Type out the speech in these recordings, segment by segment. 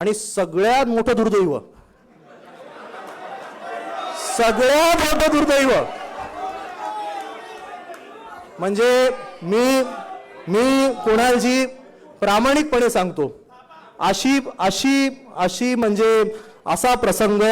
आणि सगळ्यात मोठं दुर्दैव. सगळ्यात मोठं दुर्दैव. म्हणजे मी मी कुणालजी प्रामाणिकपणे सांगतो. अशी अशी अशी म्हणजे असा प्रसंग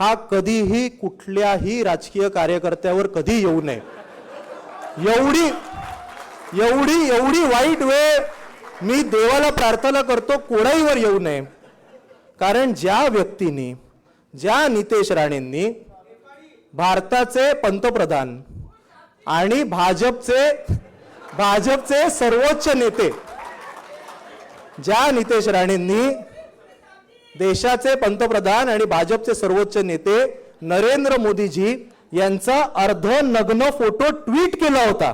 हा कधीही कुठल्याही राजकीय कार्यकर्त्यावर कधी येऊ नये. एवढी एवढी एवढी वाईट वेळ मी देवाला प्रार्थना करतो कोणाहीवर येऊ नये. कारण ज्या व्यक्तींनी ज्या नितेश राणेंनी भारताचे पंतप्रधान आणि भाजपचे भाजपचे सर्वोच्च नेते ज्या नितेश राणेंनी देशाचे पंतप्रधान आणि भाजपचे सर्वोच्च नेते नरेंद्र मोदीजी यांचा अर्ध नग्न फोटो ट्विट केला होता.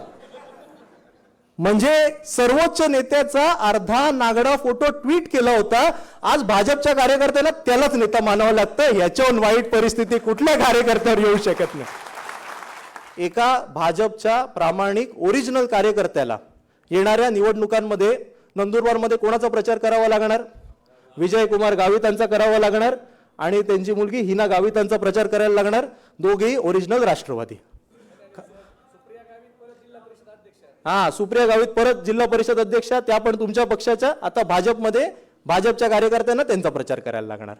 म्हणजे सर्वोच्च नेत्याचा अर्धा नागडा फोटो ट्विट केला होता. आज भाजपच्या कार्यकर्त्याला त्यालाच नेता मानावं लागतं. याच्यावर वाईट परिस्थिती कुठल्या कार्यकर्त्यावर येऊ शकत नाही. एका भाजपच्या प्रामाणिक ओरिजिनल कार्यकर्त्याला येणाऱ्या निवडणुकांमध्ये नंदुरबारमध्ये कोणाचा प्रचार करावा लागणार? विजयकुमार गावितांचा करावा लागणार? आणि त्यांची मुलगी हिना गावितांचा प्रचार करायला लागणार? दोघेही ओरिजिनल राष्ट्रवादी. हा सुप्रिया गावित परत जिल्हा परिषद अध्यक्षा त्या पण तुमच्या पक्षाच्या. आता भाजपमध्ये भाजपच्या कार्यकर्त्यांना त्यांचा प्रचार करायला लागणार.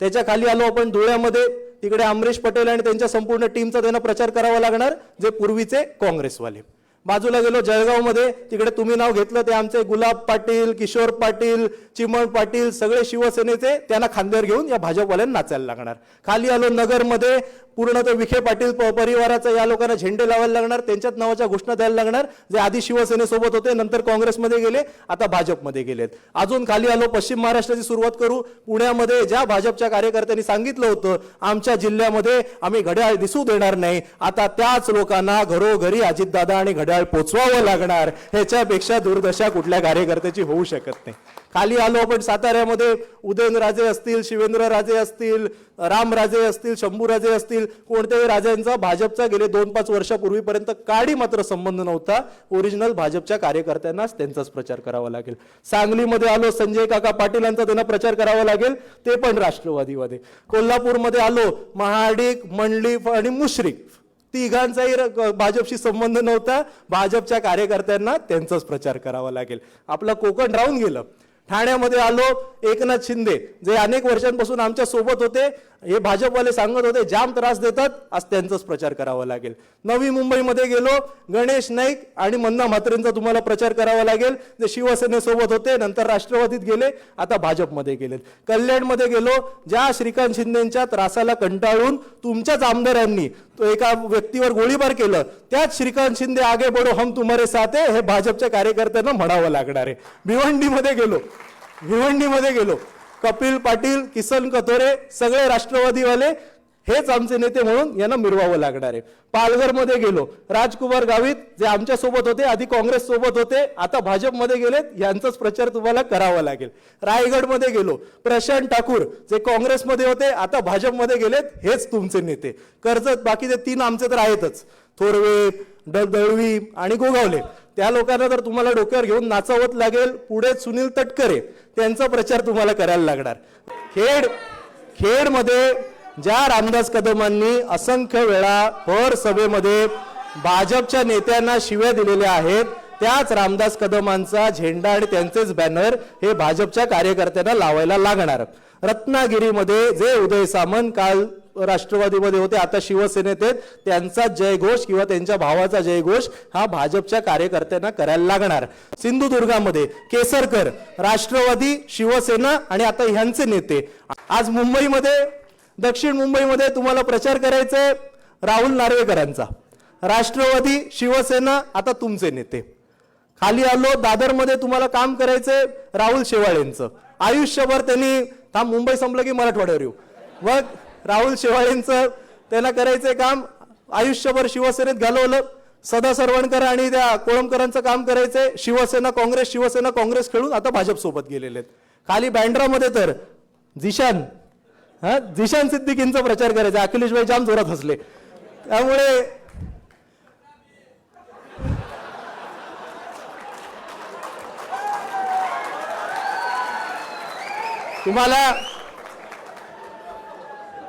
त्याच्याखाली आलो आपण धुळ्यामध्ये. तिकडे अमरीश पटेल आणि त्यांच्या संपूर्ण टीमचा त्यांना प्रचार करावा लागणार जे पूर्वीचे काँग्रेसवाले. बाजूला गेलो जळगावमध्ये. तिकडे तुम्ही नाव घेतलं ते आमचे गुलाब पाटील किशोर पाटील चिमण पाटील सगळे शिवसेनेचे त्यांना खांद्यावर घेऊन या भाजपवाल्यांना नाचायला लागणार. खाली आलो नगरमध्ये पूर्ण तो विखे पाटील प- परिवाराचा या लोकांना झेंडे लावायला लागणार त्यांच्याच नावाच्या घोषणा द्यायला लागणार. जे आधी शिवसेनेसोबत होते नंतर काँग्रेसमध्ये गेले आता भाजपमध्ये गेलेत. अजून खाली आलो पश्चिम महाराष्ट्राची सुरुवात करू. पुण्यामध्ये ज्या भाजपच्या कार्यकर्त्यांनी सांगितलं होतं आमच्या जिल्ह्यामध्ये आम्ही घड्याळ दिसू देणार नाही. आता त्याच लोकांना घरोघरी अजितदादा आणि घड्याळ पोचवावं लागणार ह्याच्यापेक्षा दुर्दशा कुठल्या कार्यकर्त्याची होऊ शकत नाही. खाली आलो आपण साताऱ्यामध्ये उदयनराजे असतील शिवेंद्रराजे असतील रामराजे असतील शंभूराजे असतील कोणत्याही राजांचा भाजपचा गेले दोन पाच वर्षापूर्वीपर्यंत काडी मात्र संबंध नव्हता. ओरिजिनल भाजपच्या कार्यकर्त्यांनाच त्यांचाच प्रचार करावा लागेल. सांगलीमध्ये आलो संजय काका पाटील यांचा त्यांना प्रचार करावा लागेल ते पण राष्ट्रवादीमध्ये कोल्हापूरमध्ये आलो महाडिक मंडलिफ आणि मुश्रीफ. तिघांचाही भाजपशी संबंध नव्हता. भाजपच्या कार्यकर्त्यांना त्यांचाच प्रचार करावा लागेल. आपलं कोकण राहून गेलं. ठाण्यामध्ये आलो एकनाथ शिंदे जे अनेक वर्षांपासून आमच्यासोबत होते हे भाजपवाले सांगत होते जाम त्रास देतात आज त्यांचाच प्रचार करावा लागेल. नवी मुंबईमध्ये गेलो गणेश नाईक आणि मन्ना म्हात्रेंचा तुम्हाला प्रचार करावा लागेल जे शिवसेनेसोबत होते नंतर राष्ट्रवादीत गेले आता भाजपमध्ये गेलेत. कल्याणमध्ये गेलो ज्या श्रीकांत शिंदेच्या त्रासाला कंटाळून तुमच्याच आमदारांनी तो एका व्यक्तीवर गोळीबार केलं त्याच श्रीकांत शिंदे आगे बडो हम तुम्हारे साथ हे भाजपच्या कार्यकर्त्यांना म्हणावं लागणार आहे. भिवंडीमध्ये गेलो भिवंडीमध्ये गेलो. कपिल पाटील किसन कथोरे सगळे राष्ट्रवादीवाले हेच आमचे नेते म्हणून यांना मिरवावं लागणार आहे. पालघरमध्ये गेलो. राजकुमार गावित जे आमच्यासोबत होते आधी काँग्रेस सोबत होते आता भाजपमध्ये गेलेत यांचाच प्रचार तुम्हाला करावा लागेल. रायगडमध्ये गेलो. प्रशांत ठाकूर जे काँग्रेसमध्ये होते आता भाजपमध्ये गेलेत हेच तुमचे नेते. कर्जत बाकीचे तीन आमचे तर आहेतच. थोरवे दळवी आणि गोगावले. त्या लोकांना जर तुम्हाला डोक्यावर घेऊन नाचवत लागेल पुढे सुनील तटकरे त्यांचा प्रचार तुम्हाला करायला लागणार. खेड खेडमध्ये ज्या रामदास कदमांनी असंख्य वेळा भर सभेमध्ये भाजपच्या नेत्यांना शिव्या दिलेल्या आहेत त्याच रामदास कदमांचा झेंडा आणि त्यांचेच बॅनर हे भाजपच्या कार्यकर्त्यांना लावायला लागणार. रत्नागिरीमध्ये जे उदय सामंत काल राष्ट्रवादीमध्ये होते. आता शिवसेनेत आहेत. त्यांचा जयघोष किंवा त्यांच्या भावाचा जयघोष हा भाजपच्या कार्यकर्त्यांना करायला लागणार. सिंधुदुर्गामध्ये केसरकर राष्ट्रवादी शिवसेना आणि आता ह्यांचे नेते. आज मुंबईमध्ये दक्षिण मुंबईमध्ये तुम्हाला प्रचार करायचा आहे. राहुल नार्वेकरांचा. राष्ट्रवादी शिवसेना आता तुमचे नेते. खाली आलो दादरमध्ये तुम्हाला काम करायचंय राहुल शेवाळेंचं. आयुष्यभर त्यांनी थांब मुंबई संपलं की मराठवाड्यावर येऊ. मग राहुल शेवाळेंचं त्यांना करायचं काम. आयुष्यभर शिवसेनेत घालवलं. सदा सरवणकर आणि त्या कोळंबकरांचं काम करायचंय. शिवसेना काँग्रेस शिवसेना काँग्रेस खेळून आता भाजप सोबत गेलेले आहेत. खाली बँड्रामध्ये तर जिशान हा जिशान सिद्दीकींचा प्रचार करायचा. अखिलेश भाई जाम जोरात हसले. त्यामुळे तुम्हाला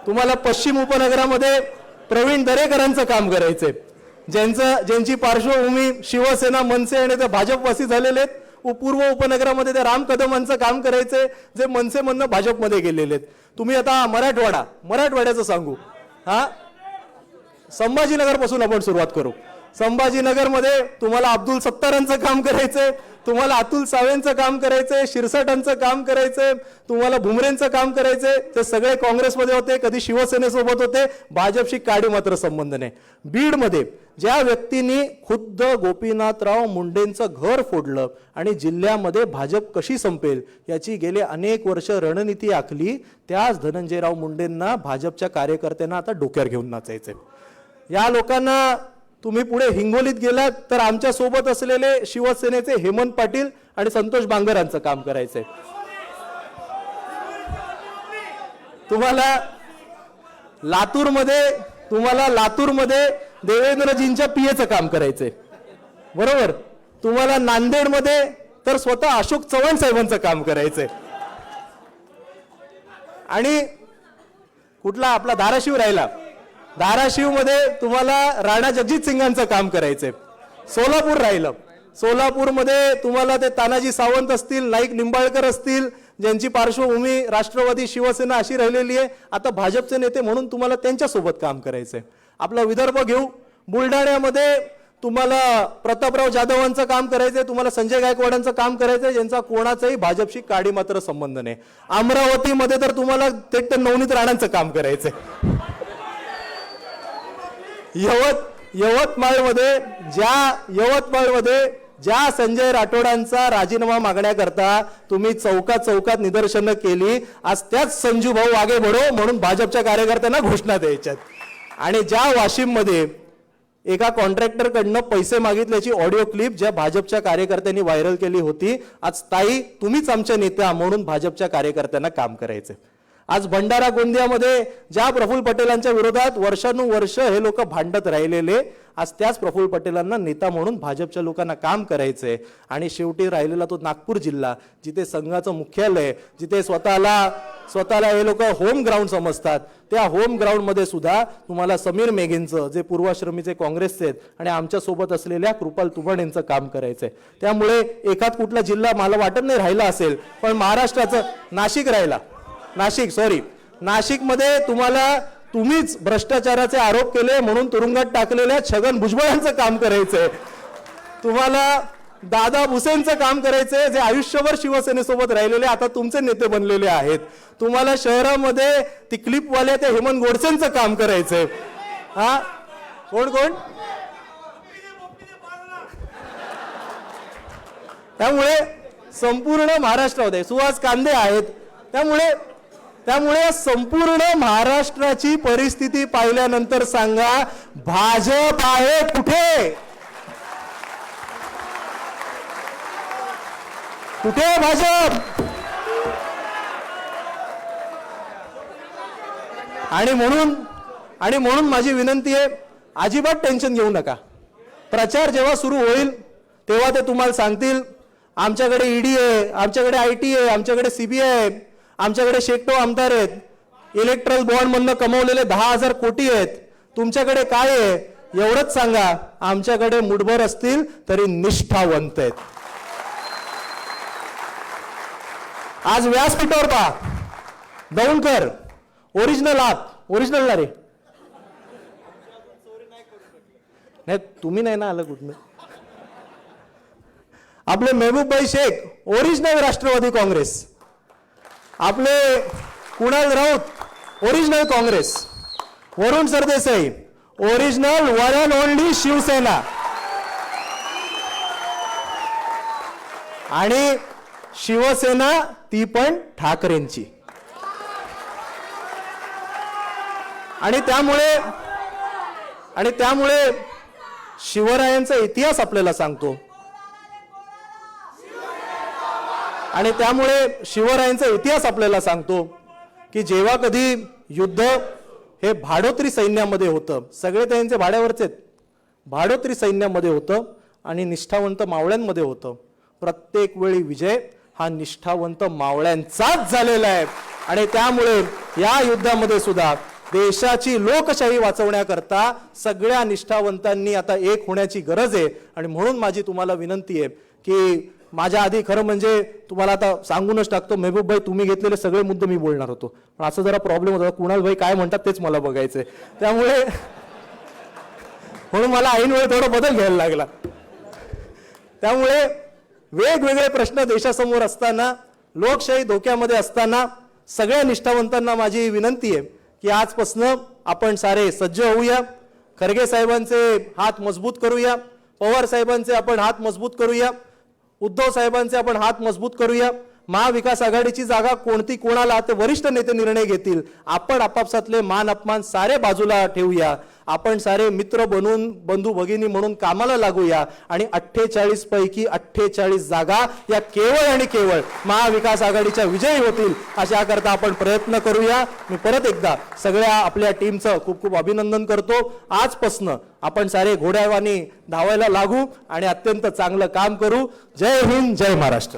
तुम्हाला पश्चिम उपनगरामध्ये प्रवीण दरेकरांचं काम करायचंय. ज्यांचं ज्यांची पार्श्वभूमी शिवसेना मनसे आणि ते भाजपवासी झालेले आहेत. पूर्व उपनगरामध्ये त्या राम कदमांचं काम करायचंय जे मनसेमधनं भाजपमध्ये गेलेले आहेत. तुम्ही आता मराठवाडा मराठवाड्याचं सांगू. हा? संभाजीनगरपासून आपण सुरुवात करू. संभाजीनगरमध्ये तुम्हाला अब्दुल सत्तारांचं काम करायचंय. तुम्हाला अतुल सावेंचं काम करायचंय शिरसाटांचं काम करायचंय तुम्हाला भुमरेंचं काम करायचंय ते सगळे काँग्रेसमध्ये होते कधी शिवसेनेसोबत होते भाजपशी काडी मात्र संबंध नाही. बीडमध्ये ज्या व्यक्तींनी खुद्द गोपीनाथराव मुंडेंचं घर फोडलं आणि जिल्ह्यामध्ये भाजप कशी संपेल याची गेले अनेक वर्ष रणनीती आखली त्याच धनंजयराव मुंडेंना भाजपच्या कार्यकर्त्यांना आता डोक्यावर घेऊन नाचायचंय. या लोकांना तुम्ही पुढे हिंगोलीत गेलात तर आमच्यासोबत असलेले शिवसेनेचे हेमंत पाटील आणि संतोष बांगरांचं काम करायचंय. तुम्हाला लातूरमध्ये तुम्हाला लातूरमध्ये देवेंद्रजींच्या पियेचं काम करायचंय. बरोबर? तुम्हाला नांदेडमध्ये तर स्वतः अशोक चव्हाण साहेबांचं काम करायचंय. आणि कुठला आपला धाराशिव राहिला. धाराशिवमध्ये तुम्हाला राणा जगजित सिंगांचं काम करायचंय. सोलापूर राहिलं. सोलापूरमध्ये तुम्हाला ते तानाजी सावंत असतील नाईक निंबाळकर असतील ज्यांची पार्श्वभूमी राष्ट्रवादी शिवसेना अशी राहिलेली आहे आता भाजपचे नेते म्हणून तुम्हाला त्यांच्यासोबत काम करायचंय. आपला विदर्भ घेऊ. बुलढाण्यामध्ये तुम्हाला प्रतापराव जाधवांचं काम करायचंय तुम्हाला संजय गायकवाडांचं काम करायचंय ज्यांचा कोणाचाही भाजपशी काडी मात्र संबंध नाही. अमरावतीमध्ये तर तुम्हाला थेट नवनीत राणांचं काम करायचंय. यवत यवतमाळमध्ये ज्या यवतमाळमध्ये ज्या संजय राठोडांचा राजीनामा मागण्याकरता तुम्ही चौकात चौकात निदर्शनं केली आज त्याच संजू भाऊ वागे बढो म्हणून भाजपच्या कार्यकर्त्यांना घोषणा द्यायच्यात. आणि ज्या वाशिममध्ये एका कॉन्ट्रॅक्टरकडनं पैसे मागितल्याची ऑडिओ क्लिप ज्या भाजपच्या कार्यकर्त्यांनी व्हायरल केली होती आज ताई तुम्हीच आमच्या नेत्या म्हणून भाजपच्या कार्यकर्त्यांना काम करायचे आज भंडारा गोंदियामध्ये ज्या प्रफुल्ल पटेलांच्या विरोधात वर्षानुवर्ष हे लोक भांडत राहिलेले आज त्याच प्रफुल्ल पटेलांना नेता म्हणून भाजपच्या लोकांना काम करायचंय. आणि शेवटी राहिलेला तो नागपूर जिल्हा जिथे संघाचं मुख्यालय जिथे स्वतःला स्वतःला हे लोक होम ग्राउंड समजतात. त्या होम ग्राउंडमध्ये सुद्धा तुम्हाला समीर मेघेंचं जे पूर्वाश्रमीचे काँग्रेसचे आहेत आणि आमच्यासोबत असलेल्या कृपाल तुबण यांचं काम करायचंय. त्यामुळे एखाद कुठला जिल्हा मला वाटत नाही राहिला असेल पण महाराष्ट्राचं नाशिक राहिला. नाशिक सॉरी नाशिकमध्ये तुम्हाला तुम्हीच भ्रष्टाचाराचे आरोप केले म्हणून तुरुंगात टाकलेल्या छगन भुजबळांचं काम करायचंय. तुम्हाला दादा भुसेनचं काम करायचंय जे आयुष्यभर शिवसेनेसोबत राहिलेले आता तुमचे नेते बनलेले आहेत. तुम्हाला शहरामध्ये ती क्लिपवाल्या त्या हेमंत गोडसेंचं काम करायचंय. हा? कोण कोण? त्यामुळे संपूर्ण महाराष्ट्रामध्ये सुहास कांदे आहेत. त्यामुळे त्यामुळे संपूर्ण महाराष्ट्राची परिस्थिती पाहिल्यानंतर सांगा भाजप आहे कुठे? कुठे आहे भाजप? आणि म्हणून आणि म्हणून माझी विनंती आहे अजिबात टेन्शन घेऊ नका. प्रचार जेव्हा सुरू होईल तेव्हा ते तुम्हाला सांगतील आमच्याकडे ईडी आहे आमच्याकडे आय टी आहे आमच्याकडे सीबीआय आहे आमच्याकडे शेकटो आमदार आहेत. इलेक्ट्रल बॉन्ड मधनं कमवलेले दहा हजार कोटी आहेत. तुमच्याकडे काय आहे? एवढंच सांगा. आमच्याकडे मुठभर असतील तरी निष्ठावंत आहेत. आज व्यासपीठावर पहा. दौंडकर ओरिजिनल आहात ओरिजिनल ना रे? नाही तुम्ही नाही ना आलं कुठनं? आपले मेहबूबभाई शेख ओरिजिनल राष्ट्रवादी काँग्रेस. आपले Kunal Raut original Congress Varun Sardesai original one and only Shiv Sena. आणि शिवसेना ती पण ठाकरेंची. आणि त्यामुळे आणि त्यामुळे शिवरायांचा इतिहास आपल्याला सांगतो. आणि त्यामुळे शिवरायांचा इतिहास आपल्याला सांगतो की जेव्हा कधी युद्ध हे भाडोत्री सैन्यामध्ये होतं सगळे त्यांचे भाड्यावरचे आहेत. भाडोत्री सैन्यामध्ये होतं आणि निष्ठावंत मावळ्यांमध्ये होतं. प्रत्येक वेळी विजय हा निष्ठावंत मावळ्यांचाच झालेला आहे. आणि त्यामुळे या युद्धामध्ये सुद्धा देशाची लोकशाही वाचवण्याकरता सगळ्या निष्ठावंतांनी आता एक होण्याची गरज आहे. आणि म्हणून माझी तुम्हाला विनंती आहे की माझ्या आधी खरं म्हणजे तुम्हाला आता सांगूनच टाकतो मेहबूब भाई तुम्ही घेतलेले सगळे मुद्दे मी बोलणार होतो. पण असं जरा प्रॉब्लेम होता कुणाल भाई काय म्हणतात तेच मला बघायचंय. त्यामुळे म्हणून मला ऐन वेळ थोडा बदल घ्यायला लागला. त्यामुळे वेगवेगळे प्रश्न देशासमोर असताना लोकशाही धोक्यामध्ये असताना सगळ्या निष्ठावंतांना माझी विनंती आहे की आजपासनं आपण सारे सज्ज होऊया. खरगे साहेबांचे हात मजबूत करूया. पवार साहेबांचे आपण हात मजबूत करूया. उद्धव साहेबांचे आपण हात मजबूत करूया. महाविकास आघाडीची जागा कोणती कोणाला ते वरिष्ठ नेते निर्णय घेतील? आपण आपापसातले मान अपमान सारे बाजूला ठेवूया. आपण सारे मित्र बनून बंधू भगिनी म्हणून कामाला लागूया. आणि अठ्ठेचाळीस पैकी अठ्ठेचाळीस जागा या केवळ आणि केवळ महाविकास आघाडीच्या विजयी होतील अशाकरता आपण प्रयत्न करूया. मी परत एकदा सगळ्या आपल्या टीमचं खूप खूप अभिनंदन करतो. आजपासनं आपण सारे घोड्यावानी धावायला लागू आणि अत्यंत चांगलं काम करू. जय हिंद जय महाराष्ट्र.